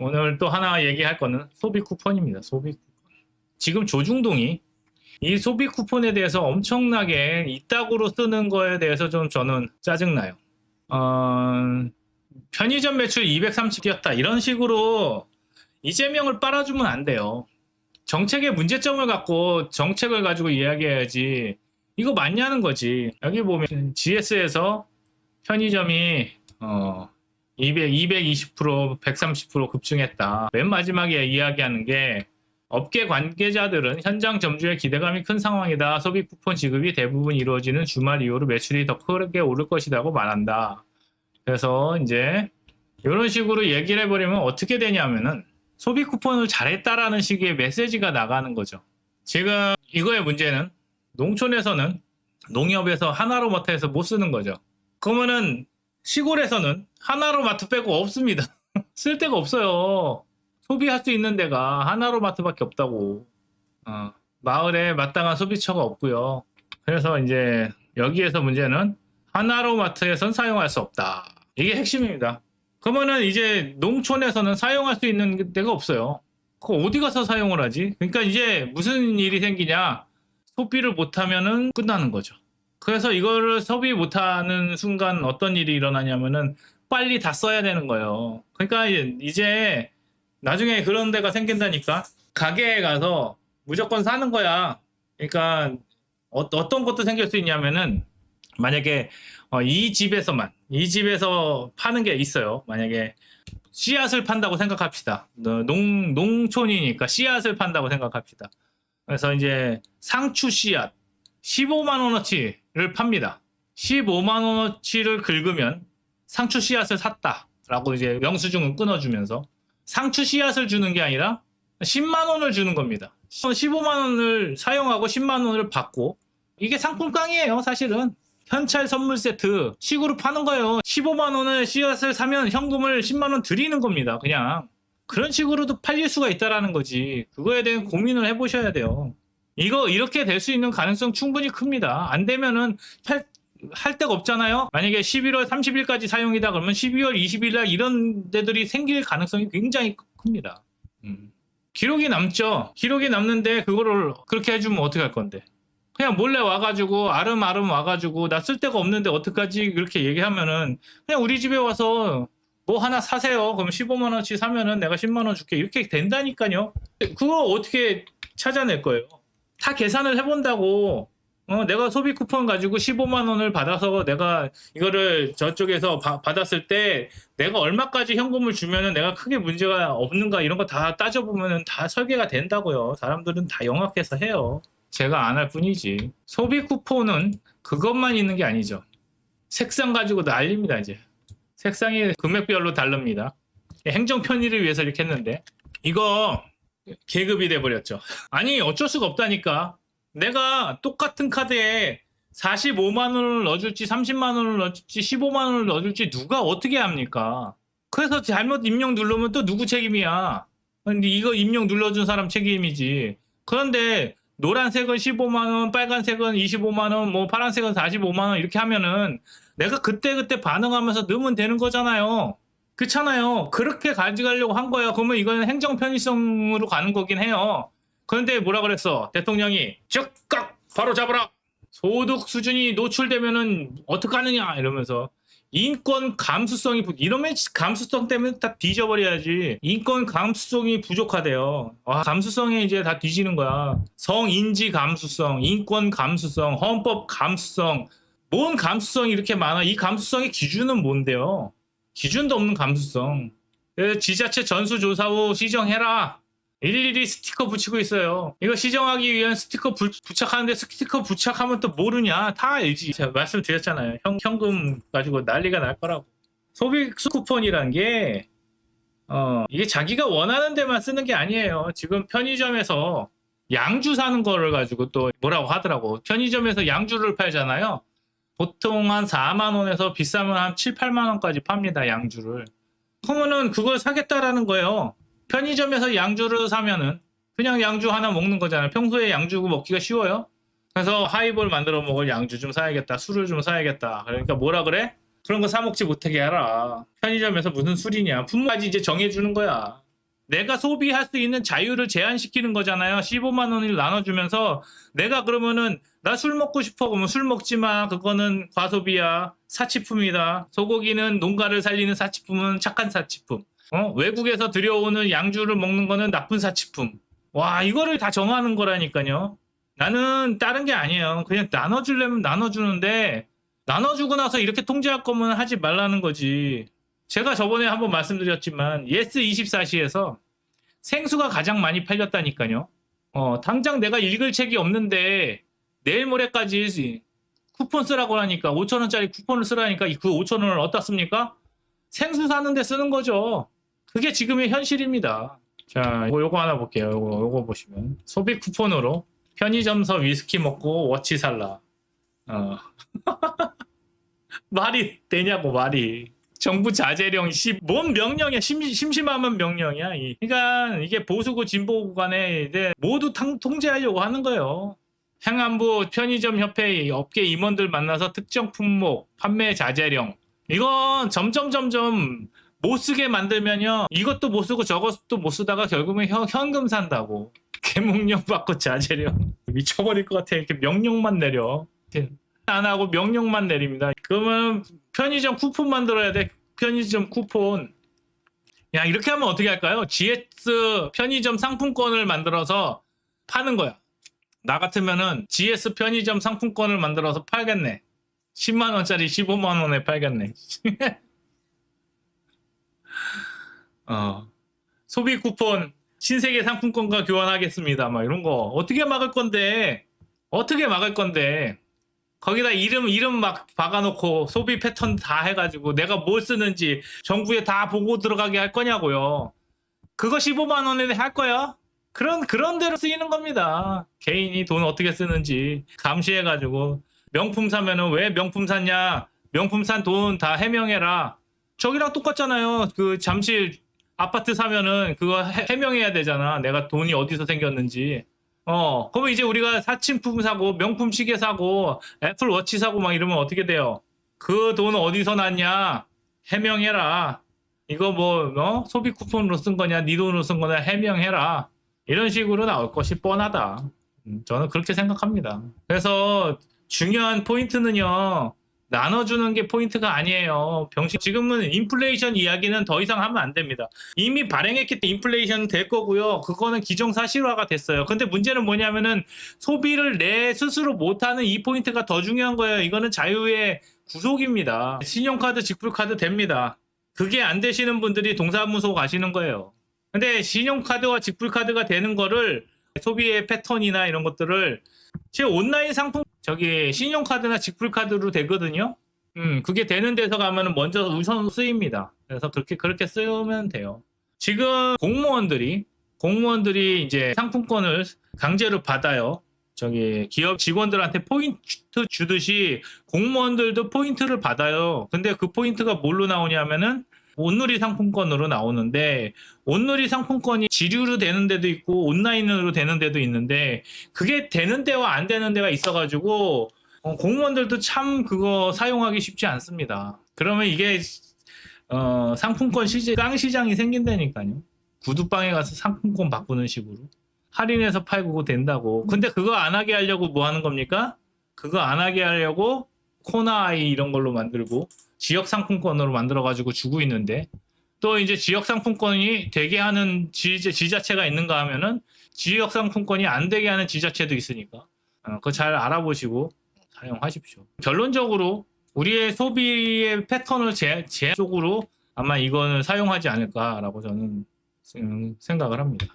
오늘 또 하나 얘기할 거는 소비 쿠폰입니다. 소비 쿠폰. 지금 조중동이 이 소비 쿠폰에 대해서 엄청나게 이따구로 쓰는 거에 대해서 좀 저는 짜증나요. 어, 편의점 매출 230 뛰었다. 이런 식으로 이재명을 빨아주면 안 돼요. 정책의 문제점을 갖고 정책을 가지고 이야기해야지. 이거 맞냐는 거지. 여기 보면 GS에서 편의점이 어 200, 220%, 130% 급증했다. 맨 마지막에 이야기하는 게 업계 관계자들은 현장 점주의 기대감이 큰 상황이다. 소비 쿠폰 지급이 대부분 이루어지는 주말 이후로 매출이 더 크게 오를 것이라고 말한다. 그래서 이제 이런 식으로 얘기를 해버리면 어떻게 되냐면은 소비 쿠폰을 잘했다라는 식의 메시지가 나가는 거죠. 지금 이거의 문제는 농촌에서는 농협에서 하나로마트에서 못 쓰는 거죠. 그러면은 시골에서는 하나로마트 빼고 없습니다. 쓸 데가 없어요. 소비할 수 있는 데가 하나로마트밖에 없다고. 어, 마을에 마땅한 소비처가 없고요. 그래서 이제 여기에서 문제는 하나로마트에선 사용할 수 없다. 이게 핵심입니다. 그러면은 이제 농촌에서는 사용할 수 있는 데가 없어요. 그 어디 가서 사용을 하지? 그러니까 이제 무슨 일이 생기냐? 소비를 못하면은 끝나는 거죠. 그래서 이거를 소비 못하는 순간 어떤 일이 일어나냐면은 빨리 다 써야 되는 거예요. 그러니까 이제 나중에 그런 데가 생긴다니까 가게에 가서 무조건 사는 거야. 그러니까 어, 떤 것도 생길 수 있냐면은 만약에 어, 이 집에서만 이 집에서 파는 게 있어요. 만약에 씨앗을 판다고 생각합시다. 어, 농 농촌이니까 씨앗을 판다고 생각합시다. 그래서 이제 상추 씨앗 15만 원어치 를 팝니다. 15만 원어치를 긁으면 상추 씨앗을 샀다 라고 이제 영수증을 끊어주면서 상추 씨앗을 주는 게 아니라 10만 원을 주는 겁니다. 15만 원을 사용하고 10만 원을 받고 이게 상품깡이에요, 사실은. 현찰 선물 세트 식으로 파는 거예요. 15만 원을 씨앗을 사면 현금을 10만 원 드리는 겁니다. 그냥 그런 식으로도 팔릴 수가 있다라는 거지. 그거에 대한 고민을 해보셔야 돼요. 이거 이렇게 될 수 있는 가능성 충분히 큽니다. 안 되면은 팔, 할 데가 없잖아요. 만약에 11월 30일까지 사용이다 그러면 12월 20일 날 이런 데들이 생길 가능성이 굉장히 큽니다. 음. 기록이 남죠. 기록이 남는데 그거를 그렇게 해주면 어떻게 할 건데? 그냥 몰래 와가지고 아름아름 와가지고 나 쓸 데가 없는데 어떡하지 그렇게 얘기하면은 그냥 우리 집에 와서 뭐 하나 사세요. 그럼 15만 원치 사면은 내가 10만 원 줄게 이렇게 된다니까요. 그걸 어떻게 찾아낼 거예요? 다 계산을 해본다고. 어, 내가 소비 쿠폰 가지고 15만 원을 받아서 내가 이거를 저쪽에서 바- 받았을 때 내가 얼마까지 현금을 주면은 내가 크게 문제가 없는가 이런 거 다 따져보면은 다 설계가 된다고요. 사람들은 다 영악해서 해요. 제가 안 할 뿐이지. 소비 쿠폰은 그것만 있는 게 아니죠. 색상 가지고 난립니다, 이제. 색상이 금액별로 다릅니다. 행정 편의를 위해서 이렇게 했는데 이거 계급이 돼버렸죠. 아니 어쩔 수가 없다니까. 내가 똑같은 카드에 45만 원을 넣어줄지 30만 원을 넣어줄지 15만 원을 넣어줄지 누가 어떻게 합니까? 그래서 잘못 입력 누르면 또 누구 책임이야? 근데 이거 입력 눌러준 사람 책임이지. 그런데 노란색은 15만 원, 빨간색은 25만 원, 뭐 파란색은 45만 원 이렇게 하면은 내가 그때 그때 반응하면서 넣으면 되는 거잖아요. 그렇잖아요. 그렇게 가져가려고 한 거예요. 그러면 이거는 행정 편의성으로 가는 거긴 해요. 그런데 뭐라 그랬어? 대통령이 즉각 바로 잡아라. 소득 수준이 노출되면은 어떡하느냐 이러면서 인권 감수성이 부- 이러면 감수성 때문에 다 뒤져버려야지. 인권 감수성이 부족하대요. 와, 감수성에 이제 다 뒤지는 거야. 성인지 감수성, 인권 감수성, 헌법 감수성. 뭔 감수성이 이렇게 많아? 이 감수성의 기준은 뭔데요? 기준도 없는 감수성. 그래서 지자체 전수조사 후 시정해라. 일일이 스티커 붙이고 있어요. 이거 시정하기 위한 스티커 부, 부착하는데 스티커 부착하면 또 모르냐? 다 알지. 제가 말씀드렸잖아요. 현, 현금 가지고 난리가 날 거라고. 소비 쿠폰이란 게, 어, 이게 자기가 원하는 데만 쓰는 게 아니에요. 지금 편의점에서 양주 사는 거를 가지고 또 뭐라고 하더라고. 편의점에서 양주를 팔잖아요. 보통 한 4만 원에서 비싸면 한 7, 8만 원까지 팝니다. 양주를. 그러면은 그걸 사겠다라는 거예요. 편의점에서 양주를 사면은 그냥 양주 하나 먹는 거잖아요. 평소에 양주 먹기가 쉬워요. 그래서 하이볼 만들어 먹을 양주 좀 사야겠다. 술을 좀 사야겠다. 그러니까 뭐라 그래? 그런 거 사 먹지 못하게 하라. 편의점에서 무슨 술이냐. 품까지 이제 정해주는 거야. 내가 소비할 수 있는 자유를 제한시키는 거잖아요. 15만 원을 나눠주면서 내가 그러면은 나 술 먹고 싶어 그러면 술 먹지 마. 그거는 과소비야. 사치품이다. 소고기는 농가를 살리는 사치품은 착한 사치품. 어? 외국에서 들여오는 양주를 먹는 거는 나쁜 사치품. 와 이거를 다 정하는 거라니까요. 나는 다른 게 아니에요. 그냥 나눠주려면 나눠주는데 나눠주고 나서 이렇게 통제할 거면 하지 말라는 거지. 제가 저번에 한번 말씀드렸지만 예스24시에서 생수가 가장 많이 팔렸다니까요. 어, 당장 내가 읽을 책이 없는데 내일 모레까지 쿠폰 쓰라고 하니까 5천원짜리 쿠폰을 쓰라니까 그 5천원을 어디다 씁니까? 생수 사는데 쓰는 거죠. 그게 지금의 현실입니다. 자, 요거 하나 볼게요. 요거, 요거 보시면 소비 쿠폰으로 편의점서 위스키 먹고 워치 살라. 어. 말이 되냐고 말이. 정부 자제령 씨, 뭔 명령이야? 심, 심심하면 명령이야. 이. 그러니까 이게 보수고 진보고 간에 이제 모두 탕, 통제하려고 하는 거예요. 행안부 편의점 협회 업계 임원들 만나서 특정 품목 판매 자제령. 이건 점점 점점 못 쓰게 만들면요. 이것도 못 쓰고 저것도 못 쓰다가 결국은 현, 현금 산다고. 개목령 받고 자제령. 미쳐버릴 것 같아. 이렇게 명령만 내려. 안 하고 명령만 내립니다. 그러면 편의점 쿠폰 만들어야 돼. 편의점 쿠폰. 야, 이렇게 하면 어떻게 할까요? GS 편의점 상품권을 만들어서 파는 거야. 나 같으면은 GS 편의점 상품권을 만들어서 팔겠네. 10만 원짜리 15만 원에 팔겠네. 어. 소비 쿠폰 신세계 상품권과 교환하겠습니다. 막 이런 거 어떻게 막을 건데? 어떻게 막을 건데? 거기다 이름 이름 막 박아놓고 소비 패턴 다 해가지고 내가 뭘 쓰는지 정부에 다 보고 들어가게 할 거냐고요. 그거 15만 원에 할 거야? 그런 그런 대로 쓰이는 겁니다. 개인이 돈 어떻게 쓰는지 감시해가지고 명품 사면은 왜 명품 샀냐? 명품 산 돈 다 해명해라. 저기랑 똑같잖아요. 그 잠실 아파트 사면은 그거 해- 해명해야 되잖아. 내가 돈이 어디서 생겼는지. 어, 그러면 이제 우리가 사칭품 사고 명품 시계 사고 애플 워치 사고 막 이러면 어떻게 돼요? 그 돈 어디서 났냐? 해명해라. 이거 뭐 어? 소비 쿠폰으로 쓴 거냐? 네 돈으로 쓴 거냐? 해명해라. 이런 식으로 나올 것이 뻔하다. 음, 저는 그렇게 생각합니다. 그래서 중요한 포인트는요. 나눠주는 게 포인트가 아니에요. 병신 지금은 인플레이션 이야기는 더 이상 하면 안 됩니다. 이미 발행했기 때문에 인플레이션 될 거고요. 그거는 기정사실화가 됐어요. 근데 문제는 뭐냐면은 소비를 내 스스로 못하는 이 포인트가 더 중요한 거예요. 이거는 자유의 구속입니다. 신용카드, 직불카드 됩니다. 그게 안 되시는 분들이 동사무소 가시는 거예요. 근데 신용카드와 직불카드가 되는 거를 소비의 패턴이나 이런 것들을 제 온라인 상품 저기 신용카드나 직불카드로 되거든요. 음, 그게 되는 데서 가면은 먼저 우선 쓰입니다. 그래서 그렇게 그렇게 쓰면 돼요. 지금 공무원들이 공무원들이 이제 상품권을 강제로 받아요. 저기 기업 직원들한테 포인트 주듯이 공무원들도 포인트를 받아요. 근데 그 포인트가 뭘로 나오냐면은 온누리 상품권으로 나오는데 온누리 상품권이 지류로 되는 데도 있고 온라인으로 되는 데도 있는데 그게 되는 데와 안 되는 데가 있어가지고 어, 공무원들도 참 그거 사용하기 쉽지 않습니다. 그러면 이게 어, 상품권 시장 깡 시장이 생긴다니까요. 구두방에 가서 상품권 바꾸는 식으로 할인해서 팔고 된다고. 근데 그거 안 하게 하려고 뭐 하는 겁니까? 그거 안 하게 하려고 코나 아이 이런 걸로 만들고 지역 상품권으로 만들어 가지고 주고 있는데 또 이제 지역 상품권이 되게 하는 지, 지자체가 있는가 하면은 지역 상품권이 안 되게 하는 지자체도 있으니까 어, 그거 잘 알아보시고 사용하십시오. 결론적으로 우리의 소비의 패턴을 제, 제 쪽으로 아마 이거는 사용하지 않을까라고 저는 생- 생각을 합니다.